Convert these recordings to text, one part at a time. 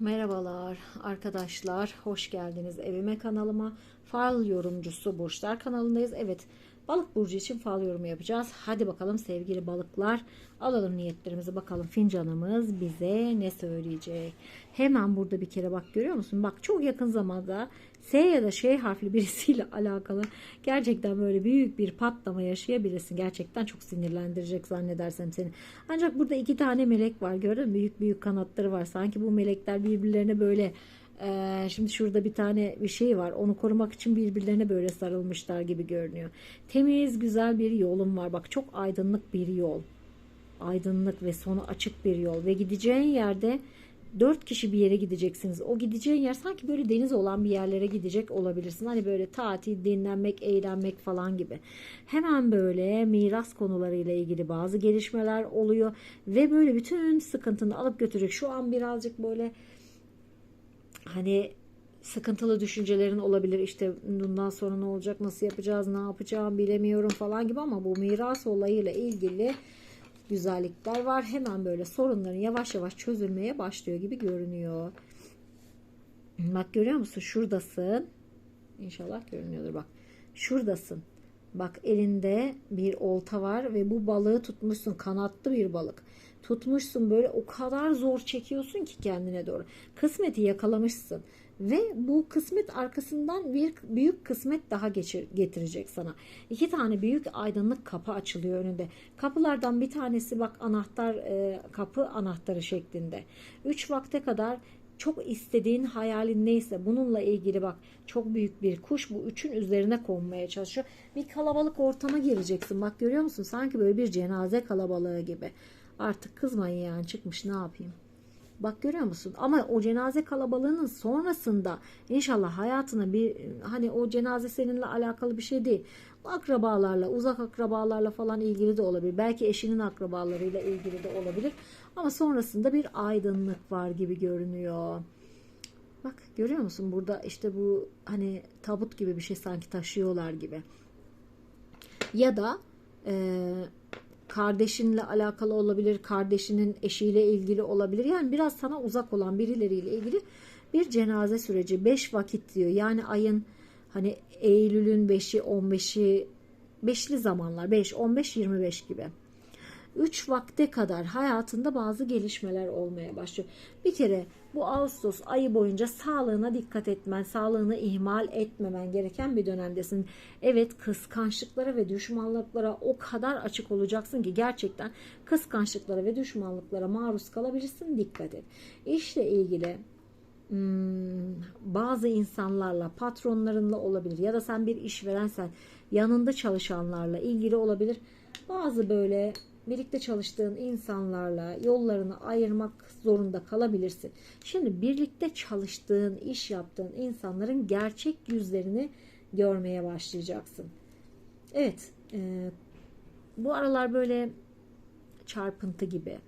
Merhabalar arkadaşlar, hoş geldiniz evime kanalıma. Fal yorumcusu Burçlar kanalındayız. Evet, balık burcu için fal yorumu yapacağız. Hadi bakalım sevgili balıklar, alalım niyetlerimizi bakalım fincanımız bize ne söyleyecek. Hemen burada bir kere bak görüyor musun? Bak çok yakın zamanda S ya da Ş harfli birisiyle alakalı gerçekten böyle büyük bir patlama yaşayabilirsin. Gerçekten çok sinirlendirecek zannedersem seni. Ancak burada iki tane melek var gördün mü? Büyük büyük kanatları var. Sanki bu melekler birbirlerine böyle ee, şimdi şurada bir tane bir şey var. Onu korumak için birbirlerine böyle sarılmışlar gibi görünüyor. Temiz, güzel bir yolum var. Bak çok aydınlık bir yol. Aydınlık ve sonu açık bir yol ve gideceğin yerde dört kişi bir yere gideceksiniz. O gideceğin yer sanki böyle deniz olan bir yerlere gidecek olabilirsin. Hani böyle tatil, dinlenmek, eğlenmek falan gibi. Hemen böyle miras konularıyla ilgili bazı gelişmeler oluyor ve böyle bütün sıkıntını alıp götürecek. Şu an birazcık böyle hani sıkıntılı düşüncelerin olabilir. İşte bundan sonra ne olacak nasıl yapacağız ne yapacağım bilemiyorum falan gibi ama bu miras olayıyla ilgili güzellikler var. Hemen böyle sorunların yavaş yavaş çözülmeye başlıyor gibi görünüyor. Bak görüyor musun? Şuradasın. İnşallah görünüyordur bak. Şuradasın bak elinde bir olta var ve bu balığı tutmuşsun kanatlı bir balık tutmuşsun böyle o kadar zor çekiyorsun ki kendine doğru. Kısmeti yakalamışsın ve bu kısmet arkasından bir büyük kısmet daha geçir, getirecek sana. İki tane büyük aydınlık kapı açılıyor önünde. Kapılardan bir tanesi bak anahtar e, kapı anahtarı şeklinde. Üç vakte kadar çok istediğin hayalin neyse bununla ilgili bak çok büyük bir kuş bu üçün üzerine konmaya çalışıyor. Bir kalabalık ortama gireceksin bak görüyor musun sanki böyle bir cenaze kalabalığı gibi. Artık kızmayın yani çıkmış ne yapayım. Bak görüyor musun? Ama o cenaze kalabalığının sonrasında inşallah hayatına bir hani o cenaze seninle alakalı bir şey değil. Akrabalarla, uzak akrabalarla falan ilgili de olabilir. Belki eşinin akrabalarıyla ilgili de olabilir. Ama sonrasında bir aydınlık var gibi görünüyor. Bak görüyor musun? Burada işte bu hani tabut gibi bir şey sanki taşıyorlar gibi. Ya da eee kardeşinle alakalı olabilir, kardeşinin eşiyle ilgili olabilir. Yani biraz sana uzak olan birileriyle ilgili bir cenaze süreci. 5 vakit diyor. Yani ayın hani Eylül'ün 5'i, 15'i, 5'li zamanlar 5, 15, 25 gibi. 3 vakte kadar hayatında bazı gelişmeler olmaya başlıyor. Bir kere bu Ağustos ayı boyunca sağlığına dikkat etmen, sağlığını ihmal etmemen gereken bir dönemdesin. Evet kıskançlıklara ve düşmanlıklara o kadar açık olacaksın ki gerçekten kıskançlıklara ve düşmanlıklara maruz kalabilirsin. Dikkat et. İşle ilgili hmm, bazı insanlarla, patronlarınla olabilir ya da sen bir işverensen yanında çalışanlarla ilgili olabilir. Bazı böyle birlikte çalıştığın insanlarla yollarını ayırmak zorunda kalabilirsin. Şimdi birlikte çalıştığın, iş yaptığın insanların gerçek yüzlerini görmeye başlayacaksın. Evet, e, bu aralar böyle çarpıntı gibi,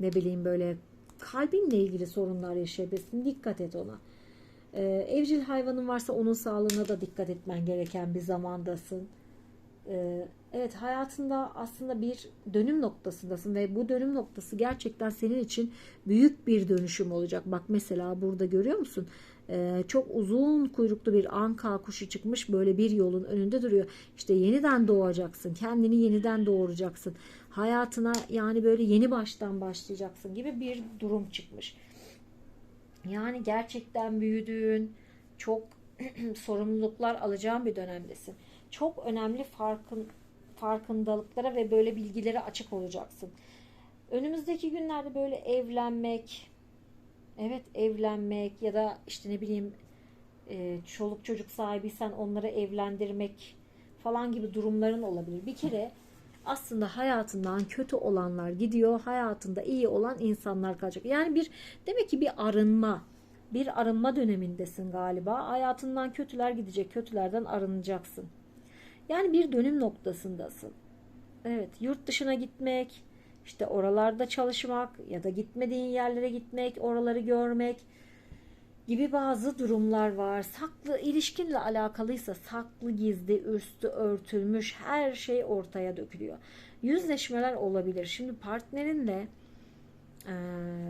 ne bileyim böyle kalbinle ilgili sorunlar yaşayabilirsin. Dikkat et ona. E, evcil hayvanın varsa onun sağlığına da dikkat etmen gereken bir zamandasın. E, evet hayatında aslında bir dönüm noktasındasın ve bu dönüm noktası gerçekten senin için büyük bir dönüşüm olacak. Bak mesela burada görüyor musun? Ee, çok uzun kuyruklu bir anka kuşu çıkmış böyle bir yolun önünde duruyor. İşte yeniden doğacaksın, kendini yeniden doğuracaksın. Hayatına yani böyle yeni baştan başlayacaksın gibi bir durum çıkmış. Yani gerçekten büyüdüğün, çok sorumluluklar alacağın bir dönemdesin. Çok önemli farkın farkındalıklara ve böyle bilgilere açık olacaksın. Önümüzdeki günlerde böyle evlenmek, evet evlenmek ya da işte ne bileyim e, çoluk çocuk sahibiysen onları evlendirmek falan gibi durumların olabilir. Bir kere aslında hayatından kötü olanlar gidiyor, hayatında iyi olan insanlar kalacak. Yani bir demek ki bir arınma, bir arınma dönemindesin galiba. Hayatından kötüler gidecek, kötülerden arınacaksın. Yani bir dönüm noktasındasın. Evet, yurt dışına gitmek, işte oralarda çalışmak ya da gitmediğin yerlere gitmek, oraları görmek gibi bazı durumlar var. Saklı ilişkinle alakalıysa saklı, gizli, üstü örtülmüş her şey ortaya dökülüyor. Yüzleşmeler olabilir. Şimdi partnerinle e,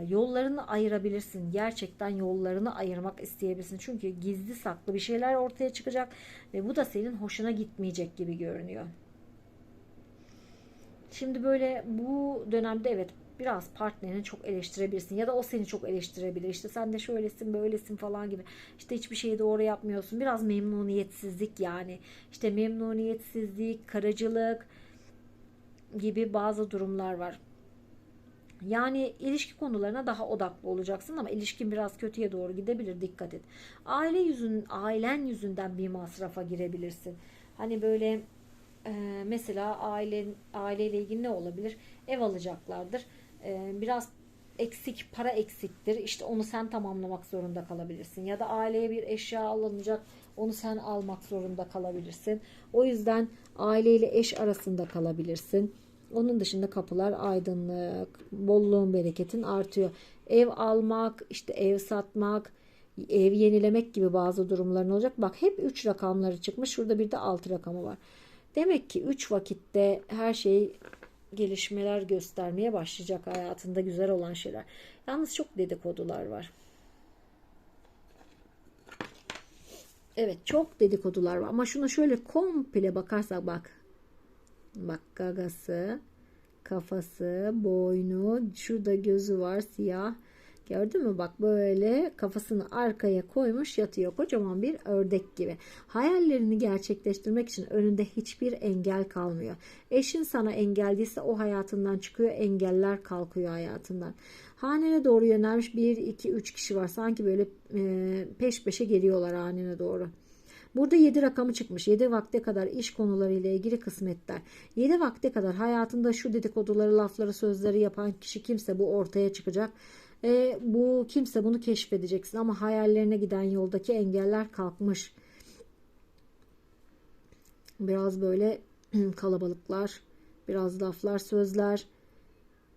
yollarını ayırabilirsin. Gerçekten yollarını ayırmak isteyebilirsin. Çünkü gizli saklı bir şeyler ortaya çıkacak ve bu da senin hoşuna gitmeyecek gibi görünüyor. Şimdi böyle bu dönemde evet biraz partnerini çok eleştirebilirsin ya da o seni çok eleştirebilir. İşte sen de şöylesin böylesin falan gibi. İşte hiçbir şeyi doğru yapmıyorsun. Biraz memnuniyetsizlik yani. İşte memnuniyetsizlik, karıcılık gibi bazı durumlar var. Yani ilişki konularına daha odaklı olacaksın ama ilişkin biraz kötüye doğru gidebilir dikkat et. Aile yüzün ailen yüzünden bir masrafa girebilirsin. Hani böyle e, mesela ailen aileyle ilgili ne olabilir? Ev alacaklardır. E, biraz eksik para eksiktir. İşte onu sen tamamlamak zorunda kalabilirsin. Ya da aileye bir eşya alınacak. Onu sen almak zorunda kalabilirsin. O yüzden aileyle eş arasında kalabilirsin. Onun dışında kapılar aydınlık, bolluğun bereketin artıyor. Ev almak, işte ev satmak, ev yenilemek gibi bazı durumların olacak. Bak hep 3 rakamları çıkmış. Şurada bir de 6 rakamı var. Demek ki 3 vakitte her şey gelişmeler göstermeye başlayacak hayatında güzel olan şeyler. Yalnız çok dedikodular var. Evet çok dedikodular var ama şuna şöyle komple bakarsak bak. Bak gagası, kafası, boynu, şurada gözü var siyah. Gördün mü bak böyle kafasını arkaya koymuş yatıyor kocaman bir ördek gibi. Hayallerini gerçekleştirmek için önünde hiçbir engel kalmıyor. Eşin sana engel değilse o hayatından çıkıyor engeller kalkıyor hayatından. Hanene doğru yönelmiş 1, 2, 3 kişi var sanki böyle peş peşe geliyorlar hanene doğru. Burada 7 rakamı çıkmış. 7 vakte kadar iş konularıyla ilgili kısmetler. 7 vakte kadar hayatında şu dedikoduları, lafları, sözleri yapan kişi kimse bu ortaya çıkacak. E, bu kimse bunu keşfedeceksin ama hayallerine giden yoldaki engeller kalkmış. Biraz böyle kalabalıklar, biraz laflar, sözler.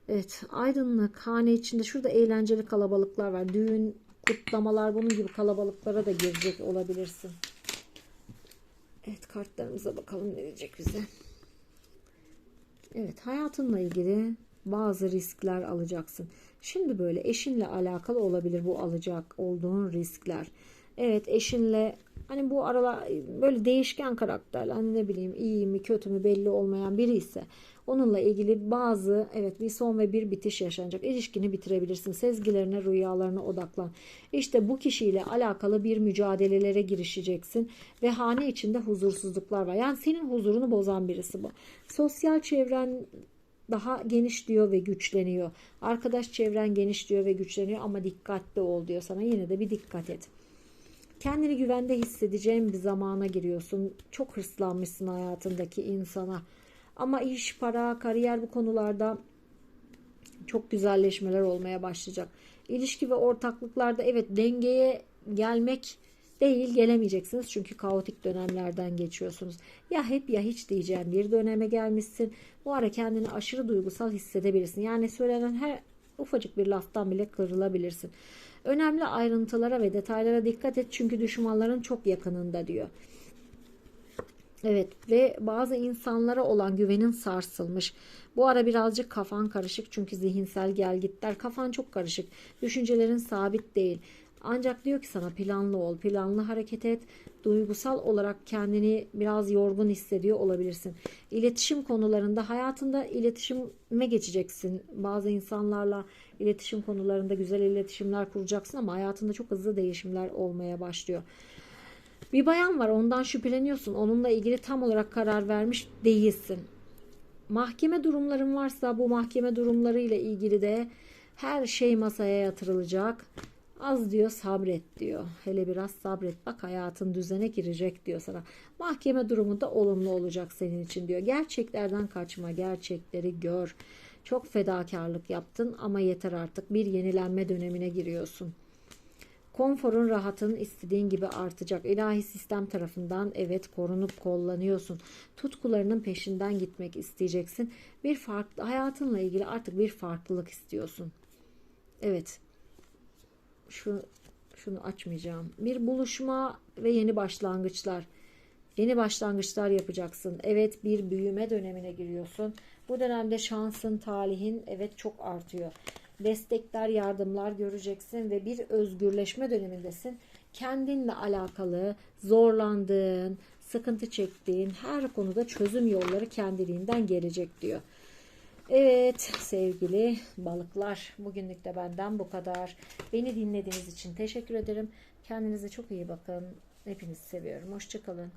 Evet, aydınlık hane içinde şurada eğlenceli kalabalıklar var. Düğün, kutlamalar bunun gibi kalabalıklara da girecek olabilirsin. Evet kartlarımıza bakalım ne diyecek bize. Evet hayatınla ilgili bazı riskler alacaksın. Şimdi böyle eşinle alakalı olabilir bu alacak olduğun riskler. Evet eşinle hani bu aralar böyle değişken karakterli hani ne bileyim iyi mi kötü mü belli olmayan biri ise onunla ilgili bazı evet bir son ve bir bitiş yaşanacak. İlişkini bitirebilirsin. Sezgilerine, rüyalarına odaklan. İşte bu kişiyle alakalı bir mücadelelere girişeceksin ve hane içinde huzursuzluklar var. Yani senin huzurunu bozan birisi bu. Sosyal çevren daha geniş diyor ve güçleniyor. Arkadaş çevren geniş diyor ve güçleniyor ama dikkatli ol diyor sana. Yine de bir dikkat et. Kendini güvende hissedeceğin bir zamana giriyorsun. Çok hırslanmışsın hayatındaki insana. Ama iş, para, kariyer bu konularda çok güzelleşmeler olmaya başlayacak. İlişki ve ortaklıklarda evet dengeye gelmek değil gelemeyeceksiniz çünkü kaotik dönemlerden geçiyorsunuz. Ya hep ya hiç diyeceğim bir döneme gelmişsin. Bu ara kendini aşırı duygusal hissedebilirsin. Yani söylenen her ufacık bir laftan bile kırılabilirsin. Önemli ayrıntılara ve detaylara dikkat et çünkü düşmanların çok yakınında diyor. Evet ve bazı insanlara olan güvenin sarsılmış. Bu ara birazcık kafan karışık çünkü zihinsel gelgitler kafan çok karışık. Düşüncelerin sabit değil. Ancak diyor ki sana planlı ol, planlı hareket et. Duygusal olarak kendini biraz yorgun hissediyor olabilirsin. İletişim konularında hayatında iletişime geçeceksin. Bazı insanlarla iletişim konularında güzel iletişimler kuracaksın ama hayatında çok hızlı değişimler olmaya başlıyor. Bir bayan var ondan şüpheleniyorsun. Onunla ilgili tam olarak karar vermiş değilsin. Mahkeme durumların varsa bu mahkeme durumları ile ilgili de her şey masaya yatırılacak. Az diyor sabret diyor. Hele biraz sabret bak hayatın düzene girecek diyor sana. Mahkeme durumu da olumlu olacak senin için diyor. Gerçeklerden kaçma, gerçekleri gör. Çok fedakarlık yaptın ama yeter artık. Bir yenilenme dönemine giriyorsun. Konforun, rahatın istediğin gibi artacak. İlahi sistem tarafından evet korunup kollanıyorsun. Tutkularının peşinden gitmek isteyeceksin. Bir farklı hayatınla ilgili artık bir farklılık istiyorsun. Evet. Şu şunu açmayacağım. Bir buluşma ve yeni başlangıçlar. Yeni başlangıçlar yapacaksın. Evet bir büyüme dönemine giriyorsun. Bu dönemde şansın, talihin evet çok artıyor. destekler, yardımlar göreceksin ve bir özgürleşme dönemindesin. Kendinle alakalı zorlandığın, sıkıntı çektiğin her konuda çözüm yolları kendiliğinden gelecek diyor. Evet sevgili balıklar bugünlük de benden bu kadar. Beni dinlediğiniz için teşekkür ederim. Kendinize çok iyi bakın. Hepinizi seviyorum. Hoşçakalın.